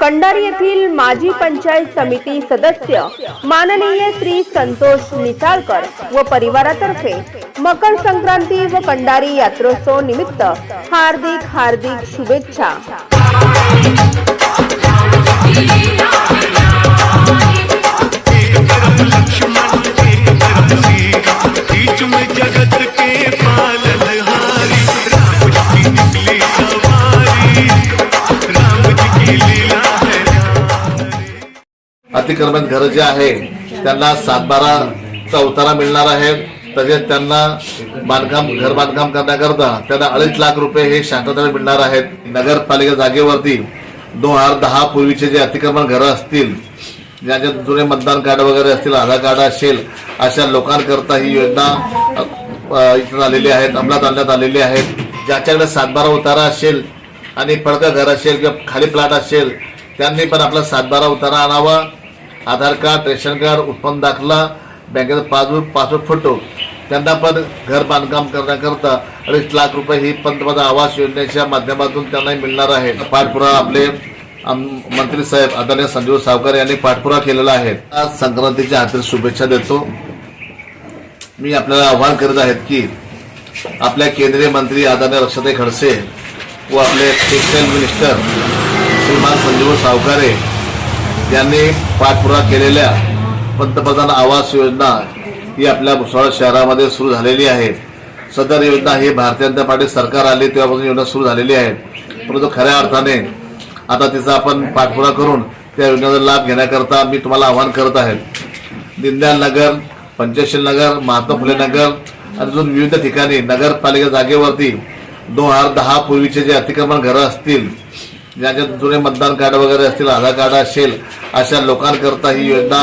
कंडार येथील माजी पंचायत समिती सदस्य माननीय श्री संतोष निसाळकर व परिवारातर्फे मकर संक्रांती व कंडारी यात्रोत्सव निमित्त हार्दिक हार्दिक शुभेच्छा. अतिक्रमण घर जे आहे त्यांना सातबाराचा उतारा मिळणार आहे. तसेच त्यांना बांधकाम घर बांधकाम करण्याकरता त्यांना अडीच लाख रुपये हे शासनाकडे मिळणार आहेत. नगरपालिका जागेवरती दोन हजार दहा पूर्वीचे जे अतिक्रमण घरं असतील ज्याच्या जुने मतदान कार्ड वगैरे असतील आधार कार्ड असेल अशा लोकांकरता ही योजना इथं इथून आलेली आहेत अंमलात आणण्यात आलेली आहेत. ज्याच्याकडे सातबारा उतारा असेल आणि पडकं घर असेल किंवा खाली प्लॉट असेल त्यांनी पण आपला सातबारा उतारा आणावा. आधार कार्ड रेशन कार्ड उत्पन्न दाखला बँकेचा पासबुक पासबुक फोटो त्यांना पण घर बांधकाम करण्याकरता अडीच लाख रुपये ही पंतप्रधान आवास योजनेच्या माध्यमातून त्यांना मिळणार आहे. पाठपुरावा आपले मंत्री साहेब आदरणीय संजीव सावकर यांनी पाठपुरावा केलेला आहे. आज संक्रांतीच्या हार्दिक शुभेच्छा देतो. मी आपल्याला आव्हान करत आहेत की आपल्या केंद्रीय मंत्री आदरणीय रक्षाताई खडसे व आपले टेक्सटाईल मिनिस्टर श्रीमान संजीव सावकारे यांनी पाठपुरा केलेल्या पंतप्रधान आवास योजना ही आपल्या भुसावळ शहरामध्ये सुरू झालेली आहे. सदर योजना ही भारतीय जनता पार्टी सरकार आली तेव्हापासून योजना सुरू झालेली आहे. परंतु खऱ्या अर्थाने आता तिचा आपण पाठपुरा करून त्या योजनेचा लाभ घेण्याकरता मी तुम्हाला आवाहन करत आहे. दीनदयाल नगर पंचशील नगर महात्मा फुले नगर अजून विविध ठिकाणी नगरपालिका जागेवरती दोन हजार दहा पूर्वीचे जे अतिक्रमण घरं असतील ज्यांच्या जुने मतदान कार्ड वगैरे असतील आधार कार्ड असेल अशा लोकांकरता ही योजना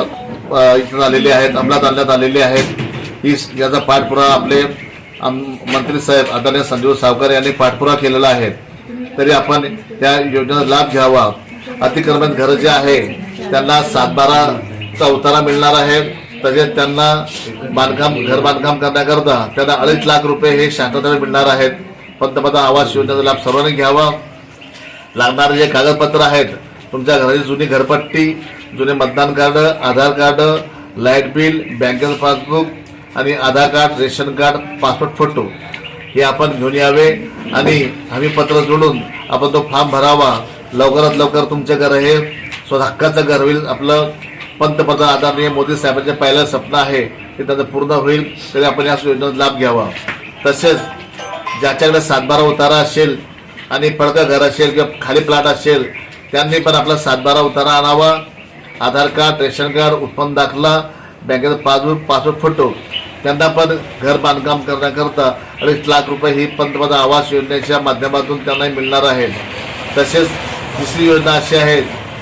इथं इथून आलेली आहेत अंमलात आणण्यात आलेली आहेत. ही याचा पाठपुरावा आपले मंत्री साहेब आदरणीय संजीव सावकर यांनी पाठपुरावा केलेला आहे. तरी आपण त्या योजनेचा लाभ घ्यावा. अतिक्रमण घरं जे आहे त्यांना सातबाराचा उतारा मिळणार आहे. तसेच त्यांना बांधकाम घर बांधकाम करण्याकरता त्यांना अडीच लाख रुपये हे शासनाकडे मिळणार आहेत. पंतप्रधान आवास योजनेचा लाभ सर्वांनी घ्यावा. लागणारे जे कागदपत्र आहेत तुमच्या घराची जुनी घरपट्टी जुने मतदान card Aadhaar card light bill बँकेचं पासबुक आणि Aadhaar card ration card passport photo हे आपण घेऊन यावे आणि हमी पत्र जोडून आपण तो फॉर्म भरावा. लवकरात लवकर तुमचं घर हे स्वतः हक्काचं घर होईल. आपलं पंतप्रधान आदरणीय मोदी साहेबांचे पहिलं स्वप्न आहे ते त्याचं पूर्ण होईल. तरी आपण या योजनेचा लाभ घ्यावा. तसेच ज्याच्याकडे सातबारा उतारा असेल आणि पडकं घर असेल किंवा खाली प्लॉट असेल त्यांनी पण आपला सातबारा उतारा आणावा. आधार कार्ड रेशन कार्ड उत्पन्न दाखला बँकेचा पासबुक पासबुक फोटो. त्यांना पण घर बांधकाम करण्याकरता अडीच लाख रुपये ही पंतप्रधान आवास योजनेच्या माध्यमातून त्यांना मिळणार आहे तसेच दुसरी योजना अशी आहे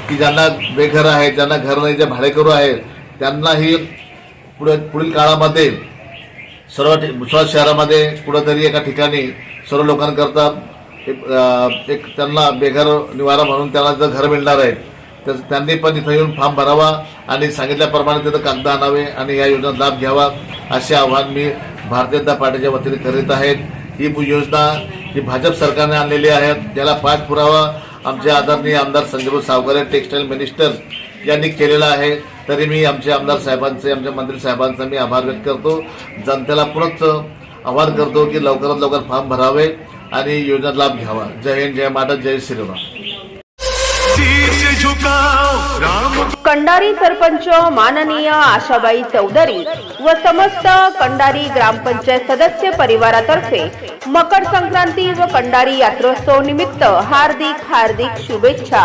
की ज्यांना बेघर आहेत ज्यांना घर नाही जे भाडेकरू आहेत त्यांनाही पुढे पुढील काळामध्ये सर्व ठि- शहरामध्ये कुठंतरी एका ठिकाणी सर्व लोकांकरता एक एक त्यांना बेघर निवारा म्हणून त्यांना जर घर मिळणार आहे तर त्यांनी पण इथं येऊन फॉर्म भरावा आणि सांगितल्याप्रमाणे तिथं कागद आणावे आणि या योजनेचा लाभ घ्यावा असे आवाहन मी भारतीय जनता पार्टीच्या वतीने करीत आहेत. ही योजना ही भाजप सरकारने आणलेली आहे ज्याला पाठपुरावा आमचे आदरणीय आमदार संजय सावकारे टेक्सटाईल मिनिस्टर यांनी केलेला आहे. तरी मी आमचे आमदार साहेबांचे आमच्या मंत्री साहेबांचा मी आभार व्यक्त करतो. जनतेला पुनच आवाहन करतो की लवकरात लवकर फॉर्म भरावे. आणि योजना लाभ घ्यावा. जय हिंद जय माता जय श्रीराम. राम कंडारी सरपंच माननीय आशाबाई चौधरी व समस्त कंडारी ग्रामपंचायत सदस्य परिवारातर्फे मकर संक्रांती व कंडारी यात्रोत्सव निमित्त हार्दिक हार्दिक शुभेच्छा.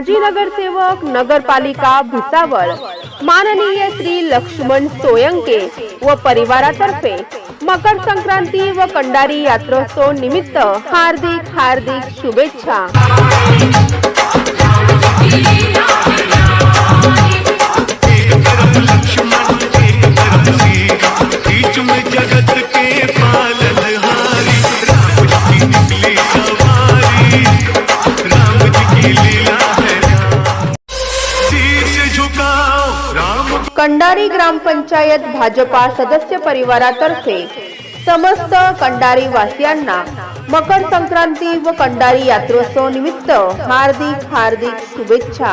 माजी नगरसेवक नगरपालिका भुसावळ. माननीय श्री लक्ष्मण सोयंके व परिवारातर्फे मकर संक्रांती व कंडारी यात्रोत्सव निमित्त हार्दिक हार्दिक शुभेच्छा. कंडारी ग्रामपंचायत भाजपा सदस्य परिवारातर्फे समस्त कंडारी वासियांना मकर संक्रांती व कंडारी यात्रोत्सव निमित्त हार्दिक हार्दिक शुभेच्छा.